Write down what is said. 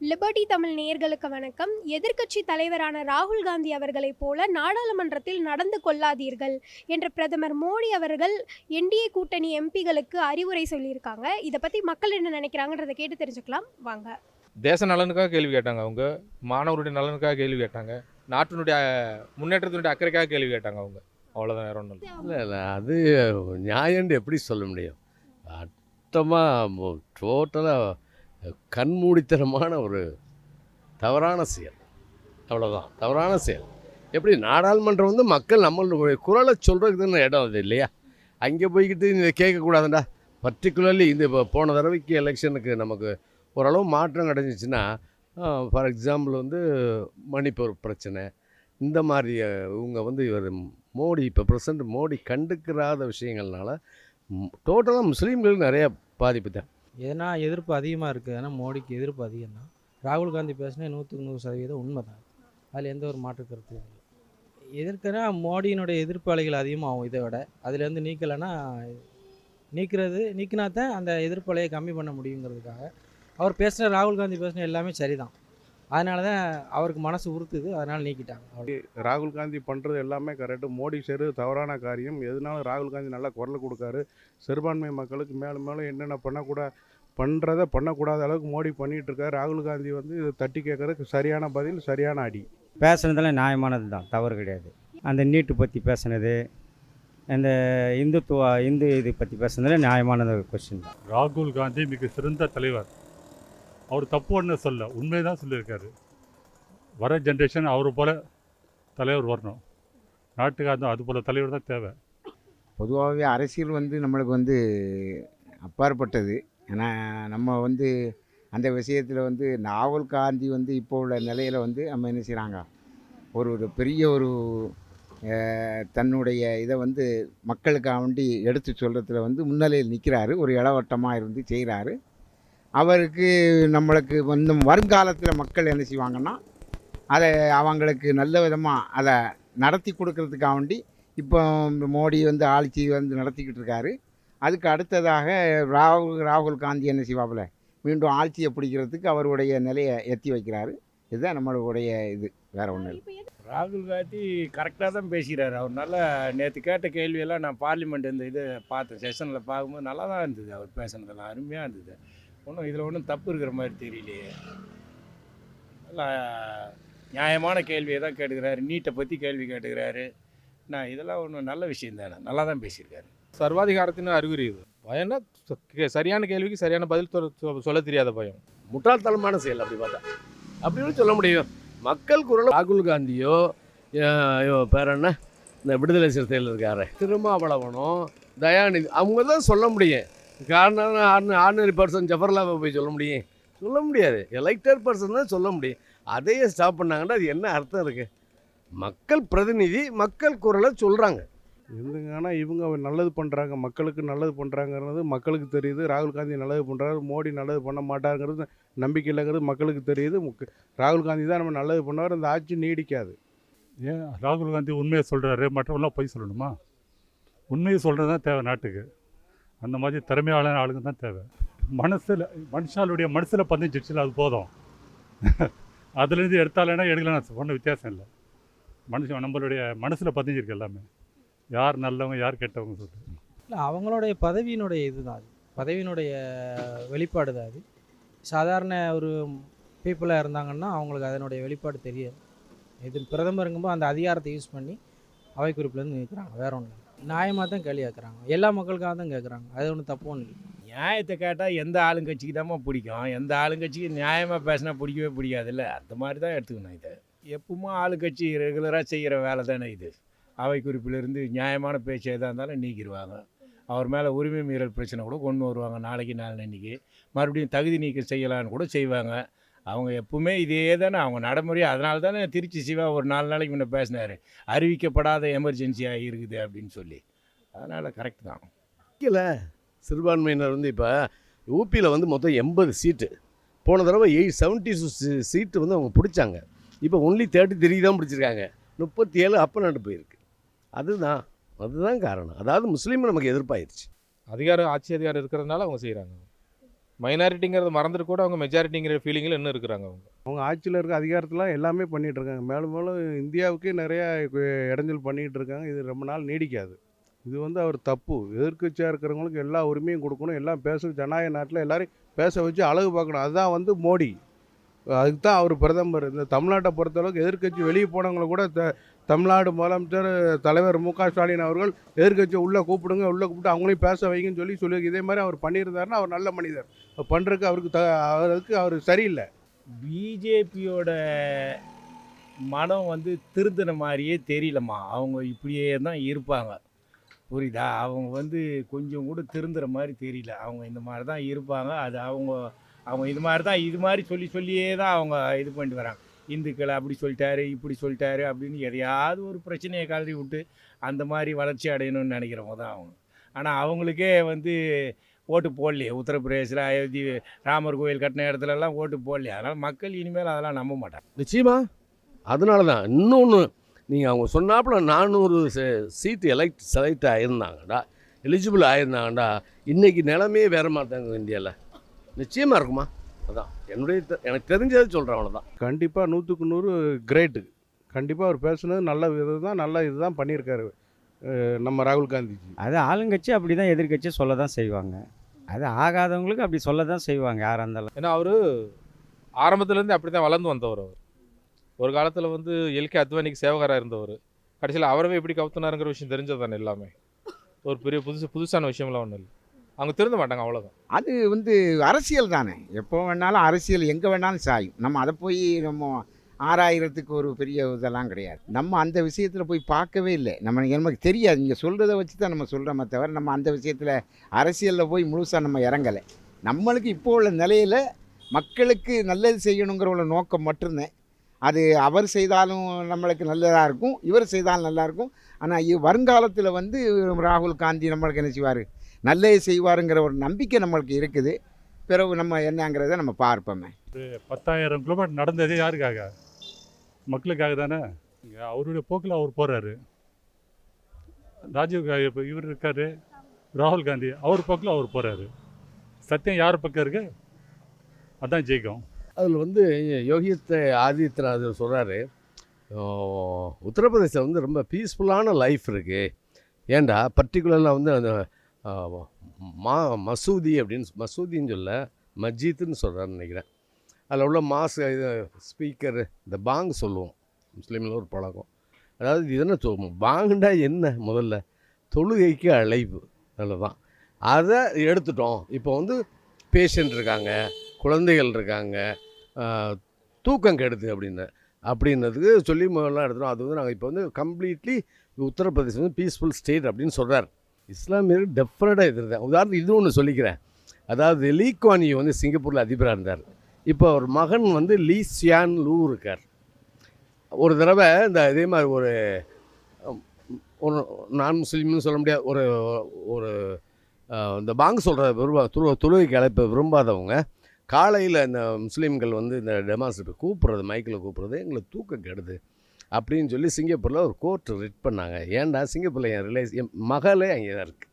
Liberty Tamil நேயர்களுக்கு வணக்கம். எதிர்க்கட்சி தலைவரான ராகுல் காந்தி அவர்களைப் போல நாடாளுமன்றத்தில் நடந்து கொள்ளாதீர்கள் என்ற பிரதமர் மோடி அவர்கள் என்டிஏ கூட்டணி எம்பிகளுக்கு அறிவுரை சொல்லியிருக்காங்க. இதை பற்றி மக்கள் என்ன நினைக்கிறாங்கன்றதை கேட்டு தெரிஞ்சுக்கலாம். வாங்க. தேச நலனுக்காக கேள்வி கேட்டாங்க அவங்க. மாணவருடைய நலனுக்காக கேள்வி கேட்டாங்க. நாட்டினுடைய முன்னேற்றத்தினுடைய அக்கறைக்காக கேள்வி கேட்டாங்க அவங்க. அவ்வளோதான் வேற ஒன்றும் இல்லை. இல்லை அது நியாயம்னு எப்படி சொல்ல முடியும்? அட்டமாக டோட்டலாக கண்மூடித்தனமான ஒரு தவறான செயல். அவ்வளோதான் தவறான செயல். எப்படி? நாடாளுமன்றம் வந்து மக்கள் நம்மளுடைய குரலை சொல்கிறதுக்குன்னு இடம் அது இல்லையா? அங்கே போய்கிட்டு இதை கேட்கக்கூடாதுண்டா பர்டிகுலர்லி இந்த இப்போ போன தடவைக்கு எலெக்ஷனுக்கு நமக்கு ஓரளவு மாற்றம் கிடைச்சிச்சுன்னா ஃபார் எக்ஸாம்பிள் வந்து மணிப்பூர் பிரச்சனை. இந்த மாதிரி இவங்க வந்து இவர் மோடி இப்போ பிரசன்ட் மோடி கண்டுக்கிறாத விஷயங்கள்னால டோட்டலாக முஸ்லீம்களுக்கு நிறையா பாதிப்பு தான் ஏன்னா எதிர்ப்பு அதிகமாக இருக்குது ஏன்னா மோடிக்கு எதிர்ப்பு அதிகம் தான் ராகுல் காந்தி பேசினா நூற்றுக்கு நூறு சதவீதம் உண்மை தான் அதில் எந்த ஒரு மாற்று கருத்து இல்லை. எதிர்க்கனா மோடியினுடைய எதிர்ப்பாளிகள் அதிகமாகும் இதை விட. அதுலேருந்து நீக்கலைன்னா நீக்கிறது நீக்கினா தான் அந்த எதிர்ப்பலையை கம்மி பண்ண முடியுங்கிறதுக்காக. அவர் பேசுகிற ராகுல் காந்தி பேசின எல்லாமே சரிதான். அதனால தான் அவருக்கு மனசு உறுத்துது. அதனால் நீக்கிட்டாங்க. ராகுல் காந்தி பண்ணுறது எல்லாமே கரெக்டு மோடி செய்கிறது தவறான காரியம். எதுனாலும் ராகுல் காந்தி நல்லா குரல் கொடுக்காரு. சிறுபான்மை மக்களுக்கு மேலும் மேலும் என்னென்ன பண்ணக்கூட பண்ணுறத பண்ணக்கூடாத அளவுக்கு மோடி பண்ணிகிட்டு இருக்காரு ராகுல் காந்தி வந்து இதை தட்டி கேட்கறதுக்கு சரியான பதில் சரியான அடி. பேசுனதெல்லாம் நியாயமானது தான் தவறு கிடையாது. அந்த நீட்டு பற்றி பேசுனது அந்த இந்துத்துவ இந்து இது பற்றி பேசுனதில் நியாயமானது கொஸ்டின் தான். ராகுல் காந்தி மிக சிறந்த தலைவர். அவர் தப்பு ஒன்று சொல்ல உண்மை தான் சொல்லியிருக்காரு. வர ஜென்ரேஷன் அவர் போல தலைவர் வரணும். நாட்டுக்கு அது அது போல தலைவர் தான் தேவை. பொதுவாகவே அரசியல் வந்து நம்மளுக்கு வந்து அப்பாற்பட்டது. ஏன்னா நம்ம வந்து அந்த விஷயத்தில் வந்து நாவல் காந்தி வந்து இப்போ உள்ள நிலையில் வந்து நம்ம என்ன செய்கிறாங்க ஒரு ஒரு பெரிய ஒரு தன்னுடைய இதை வந்து மக்களுக்காக வேண்டி எடுத்து சொல்கிறதுல வந்து முன்னிலையில் நிற்கிறாரு ஒரு இளவட்டமாக இருந்து செய்கிறாரு அவருக்கு நம்மளுக்கு வந்து வருங்காலத்தில் மக்கள் என்ன செய்வாங்கன்னா அதை அவங்களுக்கு நல்ல விதமாக அதை நடத்தி கொடுக்கறதுக்காக வேண்டி இப்போ மோடி வந்து ஆட்சி வந்து நடத்திக்கிட்டு இருக்காரு. அதுக்கு அடுத்ததாக ராகுல் ராகுல் காந்தி என்ன செய்வாப்பில்? மீண்டும் ஆட்சியை பிடிக்கிறதுக்கு அவருடைய நிலையை எத்தி வைக்கிறாரு. இதுதான் நம்மளுடைய இது. வேற ஒன்றும் இல்லை. ராகுல் காந்தி கரெக்டாக தான் பேசுகிறாரு. அவர் நல்லா நேற்று கேட்ட கேள்வியெல்லாம் நான் பார்லிமெண்ட் இந்த இது பார்த்தேன். செஷனில் பார்க்கும்போது நல்லா தான் இருந்தது அவர் பேசுனதெல்லாம். அருமையாக இருந்தது. ஒன்றும் இதில் ஒன்றும் தப்பு இருக்கிற மாதிரி தெரியலையே. நல்லா நியாயமான கேள்வியை தான் கேட்டுக்கிறாரு. நீட்டை பற்றி கேள்வி கேட்டுக்கிறாரு. நான் இதெல்லாம் ஒன்றும் நல்ல விஷயம் தானே. நல்லா தான் பேசியிருக்காரு. சர்வாதிகாரத்தின் அறிகுறி இது. பயம்னா சரியான கேள்விக்கு சரியான பதில் சொல்ல தெரியாத பயம். முட்டாள்தனமான செயல் அப்படி பார்த்தா. அப்படின்னு சொல்ல முடியும்? மக்கள் குரல் ராகுல் காந்தியோ பேர் என்ன? இந்த விடுதலை சிறுத்தையில் இருக்காரு. திருமாவளவனோ தயாநிதி அவங்க தான் சொல்ல முடியும். காரணம் ஆர்டினரி பர்சன் ஜஃபர்லாவை போய் சொல்ல முடியும். சொல்ல முடியாது. எலெக்டட் பர்சன் தான் சொல்ல முடியும். அதையே ஸ்டாப் பண்ணாங்கன்னா அது என்ன அர்த்தம் இருக்குது மக்கள் பிரதிநிதி மக்கள் குரலை சொல்கிறாங்க இருந்துங்க ஆனால் இவங்க நல்லது பண்ணுறாங்க மக்களுக்கு நல்லது பண்ணுறாங்கிறது மக்களுக்கு தெரியுது. ராகுல் காந்தி நல்லது பண்ணுறாரு மோடி நல்லது பண்ண மாட்டாருங்கிறது நம்பிக்கை இல்லைங்கிறது மக்களுக்கு தெரியுது. ராகுல் காந்தி தான் நம்ம நல்லது பண்ணுவார். அந்த ஆட்சி நீடிக்காது. ஏன்? ராகுல் காந்தி உண்மையை சொல்கிறாரு மற்றவங்களாம் பொய் சொல்லணுமா? உண்மையை சொல்கிறது தான் தேவை நாட்டுக்கு. அந்த மாதிரி திறமையான ஆளுங்க தான் தேவை. மனசில் மனுஷாளுடைய மனசில் பதிஞ்சிடுச்சுல அது போதும். அதுலேருந்து எடுத்தாலேனா எடுக்கலாம் ஒன்றும் வித்தியாசம் இல்லை. மனுஷன் நம்மளுடைய மனசில் பதிஞ்சிருக்கு எல்லாமே. யார் நல்லவங்க யார் கெட்டவங்க சொல்லிட்டு இல்லை அவங்களுடைய பதவியினுடைய இதுதான் அது. பதவியினுடைய வெளிப்பாடு தான் அது. சாதாரண ஒரு பீப்புளாக இருந்தாங்கன்னா அவங்களுக்கு அதனுடைய வெளிப்பாடு தெரியாது. இது பிரதமருங்கும்போது அந்த அதிகாரத்தை யூஸ் பண்ணி அவை குறிப்பிலேருந்து நிற்கிறாங்க வேற ஒன்றும் நியாயமாக தான் கேள்வி கேட்குறாங்க எல்லா மக்களுக்காக தான் கேட்குறாங்க அது ஒன்றும் தப்பு இல்லை. நியாயத்தை கேட்டால் எந்த ஆளுங்கட்சிக்கு தாம்மா பிடிக்கும்? எந்த ஆளுங்கட்சிக்கு நியாயமாக பேசினா பிடிக்கவே பிடிக்காதுல்ல? அந்த மாதிரி தான் எடுத்துக்கணும் இதை. எப்பவுமே ஆளுங்கட்சி ரெகுலராக செய்கிற வேலை தானே இது. அவை குறிப்பிலிருந்து நியாயமான பேச்சு எதாக இருந்தாலும் நீக்கிடுவாங்க. அவர் மேலே உரிமை மீறல் பிரச்சனை கூட கொண்டு வருவாங்க நாளைக்கு நாளன்னைக்கு மறுபடியும் தகுதி நீக்கம் செய்யலான்னு கூட செய்வாங்க. அவங்க எப்பவுமே இதே தானே அவங்க நடைமுறை அதனால தானே திருச்சி சிவா ஒரு நாலு நாளைக்கு முன்னே பேசினார். அறிவிக்கப்படாத எமர்ஜென்சியாக இருக்குது அப்படின்னு சொல்லி. அதனால் கரெக்ட் தான். இல்லை சிறுபான்மையினர் வந்து இப்போ யூபியில் வந்து மொத்தம் எண்பது சீட்டு போன தடவை எயிட் செவன்ட்டி சீட்டு வந்து அவங்க பிடிச்சாங்க. இப்போ ஒன்லி தேர்ட்டி த்ரீ தான் பிடிச்சிருக்காங்க. முப்பத்தி ஏழு அப்போ நாட்டு போயிருக்கு. அதுதான். அதுதான் காரணம். அதாவது முஸ்லீம் நமக்கு எதிர்ப்பாயிருச்சு. அதிகாரம் ஆட்சி அதிகாரம் இருக்கிறதுனால அவங்க செய்கிறாங்க மைனாரிட்டிங்கிறத மறந்துட்டு கூட அவங்க மெஜாரிட்டிங்கிற ஃபீலிங்கில் இன்னும் இருக்கிறாங்க அவங்க. அவங்க ஆட்சியில் இருக்க அதிகாரத்தில் எல்லாமே பண்ணிகிட்டு இருக்காங்க. மேலும் மேலும் இந்தியாவுக்கே நிறையா இடைஞ்சல் பண்ணிகிட்டு இருக்காங்க. இது ரொம்ப நாள் நீடிக்காது. இது வந்து அவர் தப்பு. எதிர்க்கட்சியாக இருக்கிறவங்களுக்கு எல்லா உரிமையும் கொடுக்கணும். எல்லாம் பேச ஜனநாயக நாட்டில் எல்லாரையும் பேச வச்சு அழகு பார்க்கணும். அதுதான் வந்து மோடி. அதுக்கு தான் அவர் பிரதமர். இந்த தமிழ்நாட்டை பொறுத்தளவுக்கு எதிர்க்கட்சி வெளியே போனவங்களை கூட த தமிழ்நாடு முதலமைச்சர் தலைவர் மு க ஸ்டாலின் அவர்கள் எதிர்கட்சியை உள்ளே கூப்பிடுங்க உள்ளே கூப்பிட்டு அவங்களையும் பேச வைங்கன்னு சொல்லி சொல்லி இதே மாதிரி அவர் பண்ணியிருந்தாருன்னா அவர் நல்ல மனிதர். பண்ணுறதுக்கு அவருக்கு த அவருக்கு அவர் சரியில்லை. பிஜேபியோட மனம் வந்து திருந்தின மாதிரியே தெரியலம்மா. அவங்க இப்படியே தான் இருப்பாங்க. புரியுதா? அவங்க வந்து கொஞ்சம் கூட திருந்துற மாதிரி தெரியல. அவங்க இந்த மாதிரி தான் இருப்பாங்க. அது அவங்க அவங்க இது மாதிரி தான் இது மாதிரி சொல்லி சொல்லியே தான் அவங்க இது பண்ணிட்டு வராங்க. இந்துக்களை அப்படி சொல்லிட்டாரு இப்படி சொல்லிட்டாரு அப்படின்னு எதையாவது ஒரு பிரச்சனையை கலரி விட்டு அந்த மாதிரி வளர்ச்சி அடையணும்னு நினைக்கிறவங்க தான் அவங்க. ஆனால் அவங்களுக்கே வந்து ஓட்டு போடலையே. உத்தரப்பிரதேசில் அயோத்தி ராமர் கோயில் கட்டின இடத்துலலாம் ஓட்டு போடலையே. அதனால் மக்கள் இனிமேல் அதெல்லாம் நம்ப மாட்டாங்க. நிச்சயமா. அதனால தான் இன்னொன்று நீங்கள் அவங்க சொன்னாப்புல நானூறு சீட்டு எலெக்ட் செலக்ட் ஆகியிருந்தாங்கடா எலிஜிபிள் ஆகியிருந்தாங்கடா இன்றைக்கி நிலமையே வேற மாட்டாங்க இந்தியாவில் நிச்சயமாக இருக்குமா? அதான். என்னுடைய எனக்கு தெரிஞ்சதை சொல்கிறேன் அவ்வளோதான் கண்டிப்பாக நூற்றுக்கு நூறு கிரேட்டு கண்டிப்பாக அவர் பேசுனது நல்ல இது தான் நல்ல இதுதான் பண்ணியிருக்காரு அஹ் நம்ம ராகுல் காந்திஜி. அது ஆளுங்கட்சி அப்படி தான் எதிர்கட்சி சொல்ல தான் செய்வாங்க. அது ஆகாதவங்களுக்கு அப்படி சொல்ல தான் செய்வாங்க யாராக இருந்தாலும். ஏன்னா அவர் ஆரம்பத்துலேருந்து அப்படி தான் வளர்ந்து வந்தவர் அவர். ஒரு காலத்தில் வந்து எல்கே அத்வானிக்கு சேவகராக இருந்தவர். கடைசியில் அவரவே எப்படி கவுத்துனாருங்கிற விஷயம் தெரிஞ்சது தானே எல்லாமே. ஒரு பெரிய புதுசு புதுசான விஷயம்லாம் ஒன்றும் இல்லை. அவங்க திருந்த மாட்டாங்க அவ்வளோதான் அது வந்து அரசியல் தானே. எப்போ வேணாலும் அரசியல் எங்கே வேணாலும் சாயும். நம்ம அதை போய் நம்ம ஆறாயிரத்துக்கு ஒரு பெரிய இதெல்லாம் கிடையாது. நம்ம அந்த விஷயத்தில் போய் பார்க்கவே இல்லை. நம்ம நமக்கு தெரியாது. நீங்கள் சொல்கிறத வச்சு தான் நம்ம சொல்கிறோமே தவிர நம்ம அந்த விஷயத்தில் அரசியலில் போய் முழுசாக நம்ம இறங்கலை. நம்மளுக்கு இப்போ உள்ள நிலையில் மக்களுக்கு நல்லது செய்யணுங்கிற உள்ள நோக்கம் மட்டும்தான். அது அவர் செய்தாலும் நம்மளுக்கு நல்லதாக இருக்கும். இவர் செய்தாலும் நல்லாயிருக்கும் ஆனால் வருங்காலத்தில் வந்து ராகுல் காந்தி நம்மளுக்கு என்ன செய்வார்? நல்லது செய்வாருங்கிற ஒரு நம்பிக்கை நம்மளுக்கு இருக்குது. பிறகு நம்ம என்னங்கிறத நம்ம பார்ப்போமே. பத்தாயிரம் கிலோமீட்டர் நடந்ததே யாருக்காக? மக்களுக்காக தானே? இங்கே அவருடைய போக்கில் அவர் போகிறாரு ராஜீவ் காந்தி இப்போ இவர் இருக்காரு ராகுல் காந்தி. அவர் போக்கில் அவர் போகிறாரு சத்தியம் யார் பக்கம் இருக்கு? அதான் ஜெயிக்கும். அதில் வந்து யோகித் ஆதித்யநாத் சொல்கிறாரு உத்தரப்பிரதேசம் வந்து ரொம்ப பீஸ்ஃபுல்லான லைஃப் இருக்குது ஏன்டா பர்டிகுலராக வந்து அந்த மா மசூதி அப்படின்னு மசூதின்னு சொல்ல மஸ்ஜித்துன்னு சொல்கிறான்னு நினைக்கிறேன். அதில் உள்ள மாஸ் இது ஸ்பீக்கர் இந்த பாங் சொல்லுவோம். முஸ்லீமில் ஒரு பழக்கம். அதாவது இது என்ன சொல்லுவோம் பாங்குண்டா என்ன முதல்ல? தொழுகைக்கு அழைப்பு. தான் அதை எடுத்துட்டோம். இப்போ வந்து பேஷண்ட் இருக்காங்க குழந்தைகள் இருக்காங்க தூக்கம் கெடுது அப்படின்னு. அப்படின்னதுக்கு சொல்லி முதல்ல எடுத்துகிறோம் அது வந்து நாங்கள் இப்போ வந்து கம்ப்ளீட்லி உத்தரப்பிரதேசம் வந்து பீஸ்ஃபுல் ஸ்டேட் அப்படின்னு சொல்கிறார் இஸ்லாமியர் டெஃபினட்டாக எதிர்த்தேன். உதாரணத்துக்கு இது ஒன்று சொல்லிக்கிறேன். அதாவது லீ வந்து சிங்கப்பூரில் அதிபராக இருந்தார். இப்போ அவர் மகன் வந்து லீ சியான் லூ இருக்கார். ஒரு தடவை இந்த இதே மாதிரி ஒரு ஒரு நான் முஸ்லீம்னு சொல்ல முடியாது ஒரு ஒரு இந்த பாங்கு சொல்கிற விரும்ப துரு தொழுகைக்கு அழைப்ப விரும்பாதவங்க காலையில் இந்த முஸ்லீம்கள் வந்து இந்த டெமாசிட் கூப்பிட்றது மைக்கில் கூப்பிட்றது எங்களை தூக்கம் கெடுது. அப்படின்னு சொல்லி சிங்கப்பூரில் ஒரு கோர்ட் ரிட் பண்ணாங்க. ஏன்டா சிங்கப்பூரில் என் ரிலேஸ் என் மகளே அங்கே தான் இருக்குது